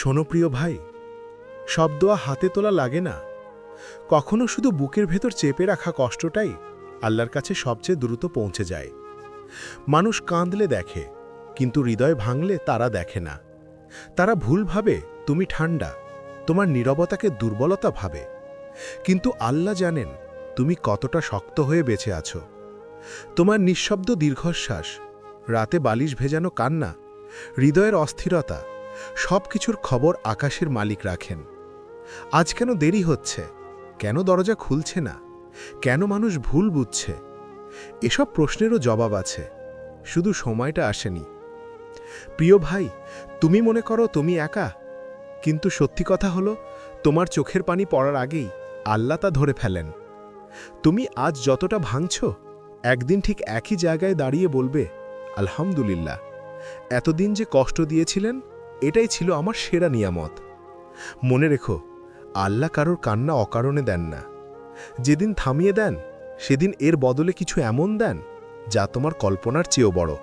শোনো প্রিয় ভাই, সব দোয়া হাতে তোলা লাগে না। কখনো শুধু বুকের ভেতর চেপে রাখা কষ্টটাই আল্লাহর কাছে সবচেয়ে দ্রুত পৌঁছে যায়। মানুষ কাঁদলে দেখে, কিন্তু হৃদয় ভাঙলে তারা দেখে না। তারা ভুল ভাবে, তুমি ঠান্ডা তোমার নীরবতাকে দুর্বলতা ভাবে। কিন্তু আল্লাহ জানেন, তুমি কতটা শক্ত হয়ে বেঁচে আছো। তোমার নিঃশব্দ দীর্ঘশ্বাস, রাতে বালিশ ভেজানো কান্না, হৃদয়ের অস্থিরতা সব কিছুর খবর আকাশের মালিক রাখেন। আজ কেন দেরি হচ্ছে? কেন দরজা খুলছে না? কেন মানুষ ভুল বুঝছে? এসব প্রশ্নেরও জবাব আছে। শুধু সময়টা আসেনি। প্রিয় ভাই, তুমি মনে করো তুমি একা? কিন্তু সত্যি কথা হলো, তোমার চোখের পানি পড়ার আগেই আল্লাহ তা ধরে ফেলেন। তুমি আজ যতটা ভাঙছ, একদিন ঠিক একই জায়গায় দাঁড়িয়ে বলবে, আলহামদুলিল্লাহ। এতদিন যে কষ্ট দিয়েছিলেন এটাই ছিল আমার সেরা নিয়ামত। মনে রেখো, আল্লাহ কারোর কান্না অকারণে দেন না। যেদিন থামিয়ে দেন, সেদিন এর বদলে কিছু এমন দেন, যা তোমার কল্পনার চেয়েও বড়।